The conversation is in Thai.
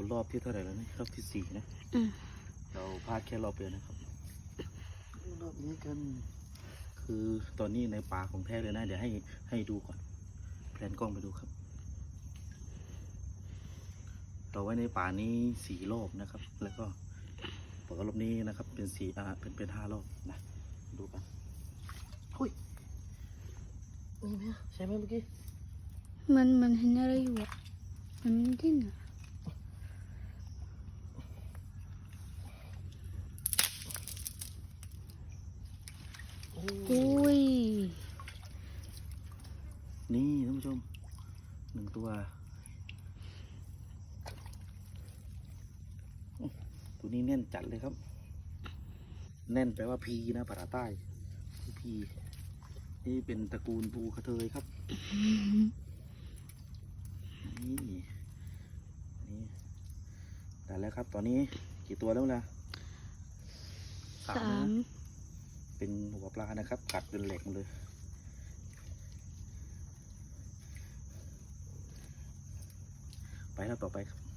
สู่รอบที่เท่าไหร่แล้วนี่รอบที่สี่นะอืมเราพลาดแค่รอบเดียวนะครับ รอบนี้กัน คือตอนนี้ในป่าของแท้เลยนะ เดี๋ยวให้ให้ดูก่อนแพลนกล้องไปดูครับ เราไว้ในป่านี้สี่รอบนะครับ แล้วก็ปกรอบนี้นะครับ เป็นสี่อ่าเป็นเป็นห้ารอบนะดูกันหุยมีไหมใช่ไหมเมื่อกี้มันมันเห็นอะไรอยู่อะมันดิ้นอะ อ้อุ้ย นี่ท่านผู้ชมหนึ่งตัว ตัวนี้แน่นจัดเลยครับ แน่นแปลว่าพีนะภาษาใต้คือพีนี่เป็นตระกูลปูกระเทยครับ นี่นี่ได้แล้วครับ ตอนนี้กี่ตัวแล้วล่ะสาแล้วมนะ เป็นหัวปลานะครับ กัดเป็นเหล็กเลยไปแล้วต่อไปครับ